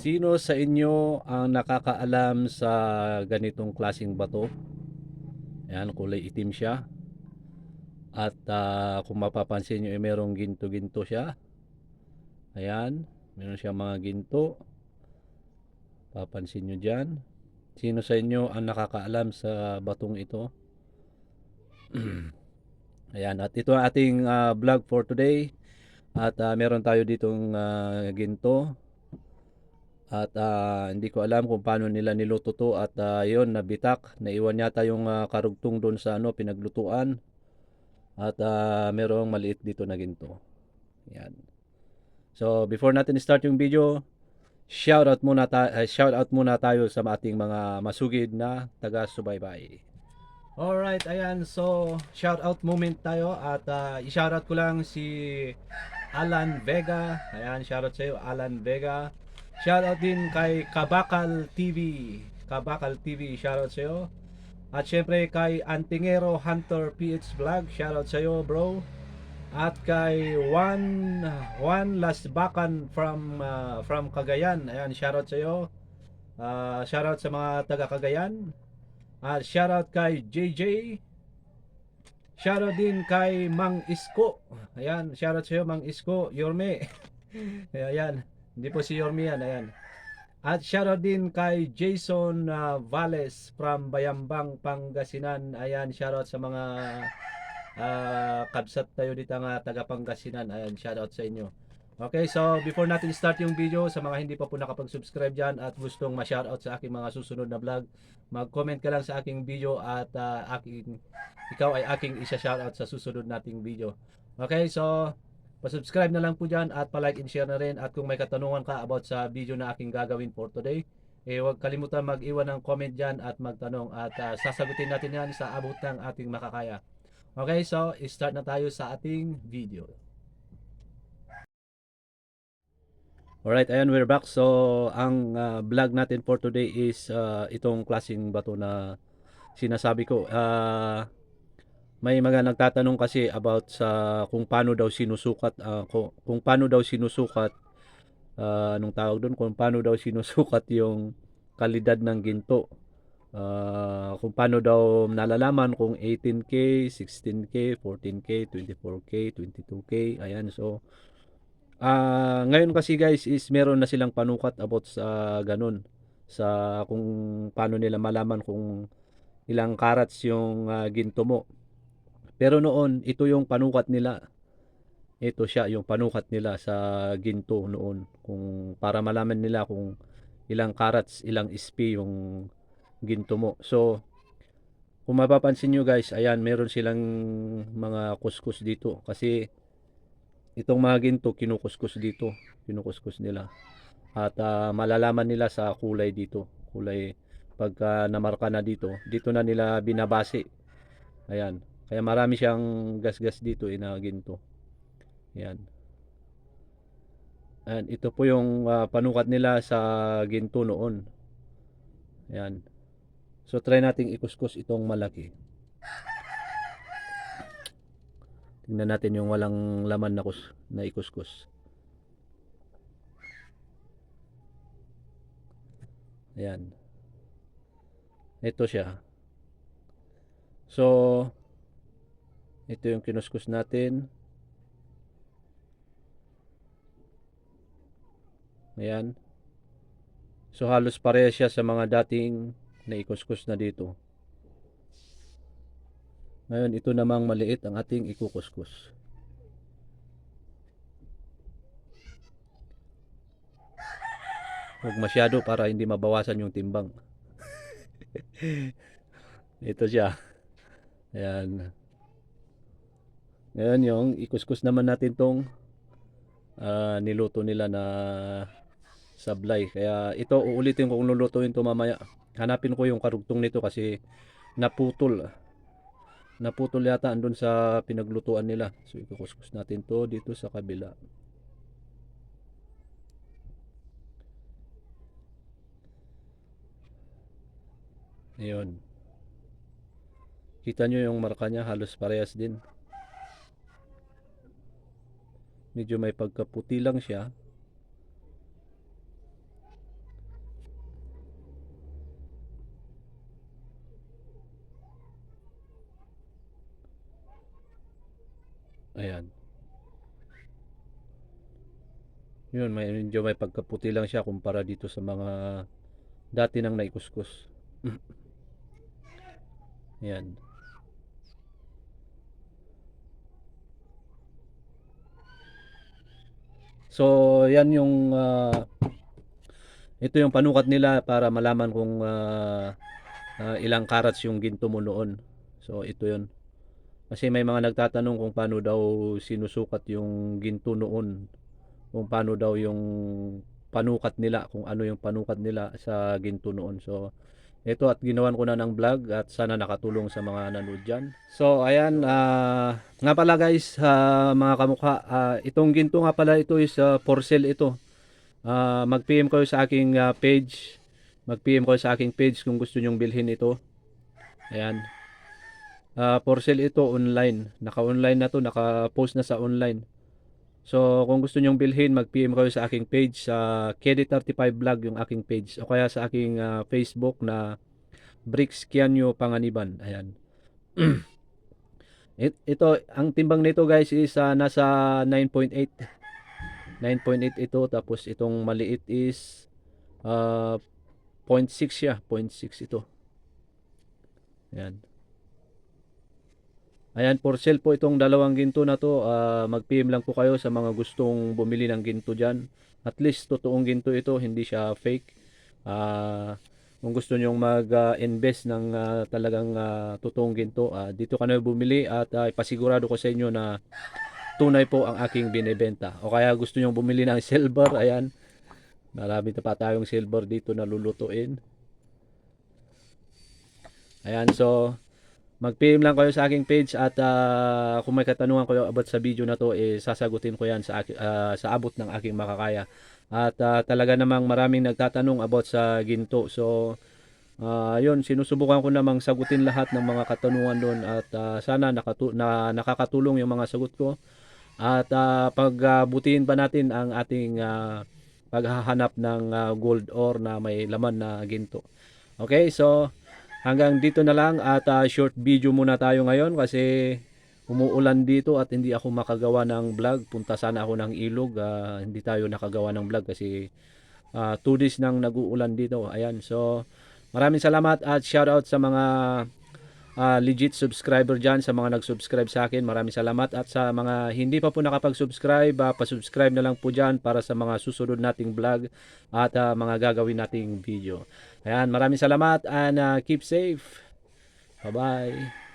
Sino sa inyo ang nakakaalam sa ganitong klasing bato? Ayan, kulay itim siya. At ah, kung mapapansin nyo, eh, merong ginto-ginto siya. Ayan, meron siya mga ginto. Papansin nyo dyan. Sino sa inyo ang nakakaalam sa batong ito? Ayan, at ito ang ating ah, vlog for today. At ah, meron tayo ditong ah, ginto. At ah, hindi ko alam kung paano nila niluto to at ah, yun nabitak. Naiwan yata yung ah, karugtong doon sa ano pinaglutuan. At ah, merong maliit dito na ginto. Yan. So before natin start yung video, shout out muna ta- ah, shout out muna tayo sa ating mga masugid na taga-subaybay. Alright, ayan. So, shout out moment tayo at ah, i-shout out ko lang si Alan Vega. Ayan, shout out sa iyo Alan Vega. Shout out din kay Kabakal TV. Kabakal TV, shout out sa iyo. At syempre kay Antingero Hunter PH Vlog, shout out sa iyo, bro. At kay Juan Juan Lasbakan from ah, from Cagayan. Ayan, shout out sa iyo. Ah, shout out sa mga taga Cagayan. At shout out kay JJ. Shout out din kay Mang Isko. Ayan, shout out sa iyo Mang Isko, Yorme. Ayan, hindi po si Yorme yan, ayan. At shoutout din kay Jason uh, Valles from Bayambang, Pangasinan. Ayan, shoutout sa mga uh, kabsat tayo dito nga taga Pangasinan. Ayan, shoutout sa inyo. Okay, so before natin start yung video, sa mga hindi pa po nakapag-subscribe dyan at gustong ma-shoutout sa aking mga susunod na vlog, mag-comment ka lang sa aking video at uh, aking, ikaw ay aking isa-shoutout sa susunod nating video. Okay, so Pa-subscribe na lang po dyan at pa-like and share na rin. At kung may katanungan ka about sa video na aking gagawin for today, eh huwag kalimutan mag-iwan ng comment dyan at magtanong. At ah, sasagutin natin yan sa abot ng ating makakaya. Okay, so start na tayo sa ating video. Alright, ayan, we're back. So, ang ah, vlog natin for today is ah, itong klaseng bato na sinasabi ko. Ah, may mga nagtatanong kasi about sa kung paano daw sinusukat ah, kung, kung paano daw sinusukat ah, anong tawag doon kung paano daw sinusukat yung kalidad ng ginto. Ah, kung paano daw nalalaman kung 18k 16k 14k 24k 22k ayan so ah ngayon kasi guys is meron na silang panukat about sa ganun sa kung paano nila malaman kung ilang carats yung ah, ginto mo pero noon, ito yung panukat nila. Ito siya yung panukat nila sa ginto noon. Kung para malaman nila kung ilang carats, ilang SP yung ginto mo. So, kung mapapansin nyo guys, ayan, meron silang mga kuskus dito. Kasi, itong mga ginto, kinukuskus dito. Kinukuskus nila. At ah, malalaman nila sa kulay dito. Kulay, pagka namarka na dito, dito na nila binabase. Ayan. Kaya marami siyang gas-gas dito eh, na. Yan. And ito po yung ah, panukat nila sa ginto noon. Yan. So try nating ikuskus itong malaki. Tingnan natin yung walang laman na, kus na ikuskus. Ayan. Ito siya. So, ito yung kinuskus natin. Ayan. So halos pareha siya sa mga dating naikuskus na dito. Ngayon ito namang maliit ang ating ikukuskus. Huwag masyado para hindi mabawasan yung timbang. ito siya. Ayan. Ngayon yung ikuskus naman natin tong ah, niluto nila na sablay. Kaya ito uulitin ko kung lulutuin to mamaya. Hanapin ko yung karugtong nito kasi naputol. Naputol yata andun sa pinaglutuan nila. So ikukuskus natin to dito sa kabila. Ayun. Kita nyo yung marka niya halos parehas din medyo may pagkaputi lang siya. Ayan. Yun may, medyo may pagkaputi lang siya kumpara dito sa mga dati nang naikuskus. Ayan. So, yan yung ah, ito yung panukat nila para malaman kung ah, ah, ilang carats yung ginto mo noon. So, ito yun. Kasi may mga nagtatanong kung paano daw sinusukat yung ginto noon. Kung paano daw yung panukat nila, kung ano yung panukat nila sa ginto noon. So, ito at ginawan ko na ng vlog at sana nakatulong sa mga nanood dyan. So, ayan, ah, nga pala guys, ah, mga kamukha, ah, itong ginto nga pala ito is ah, for sale ito. Ah, mag-PM kayo sa aking ah, page. Mag-PM kayo sa aking page kung gusto nyong bilhin ito. Ayan. Ah, for sale ito online. Naka-online na to, naka-post na sa online. So, kung gusto nyong bilhin, mag-PM kayo sa aking page sa KD35 Vlog yung aking page o kaya sa aking ah, Facebook na Bricks Kianyo Panganiban. Ayan. It, ito, ang timbang nito guys is ah, nasa 9.8. 9.8 ito tapos itong maliit is ah, 0.6 siya, 0.6 ito. Ayan. Ayan, for sale po itong dalawang ginto na to. Ah, mag-PM lang po kayo sa mga gustong bumili ng ginto dyan. At least totoong ginto ito, hindi siya fake. Ah, kung gusto nyong mag-invest ng ah, talagang ah, totoong ginto, ah, dito ka na bumili at ah, ipasigurado ko sa inyo na tunay po ang aking binebenta. O kaya gusto nyong bumili ng silver, ayan. Marami na pa tayong silver dito na lulutuin. Ayan, so mag-PM lang kayo sa aking page at ah, kung may katanungan kayo about sa video na to, eh, sasagutin ko yan sa, ah, sa abot ng aking makakaya. At ah, talaga namang maraming nagtatanong about sa ginto. So, ah, yun, sinusubukan ko namang sagutin lahat ng mga katanungan doon at ah, sana nakatu- na, nakakatulong yung mga sagot ko. At ah, pagbutihin pa natin ang ating ah, paghahanap ng ah, gold ore na may laman na ginto. Okay, so hanggang dito na lang at ah, short video muna tayo ngayon kasi umuulan dito at hindi ako makagawa ng vlog. Punta sana ako ng ilog, ah, hindi tayo nakagawa ng vlog kasi 2 days nang nag-uulan dito. Ayan, so maraming salamat at shout out sa mga ah, legit subscriber dyan, sa mga nag-subscribe sa akin. Maraming salamat at sa mga hindi pa po nakapag-subscribe, ah, pa-subscribe na lang po dyan para sa mga susunod nating vlog at ah, mga gagawin nating video. Ayan, maraming salamat and ah, keep safe. Bye-bye.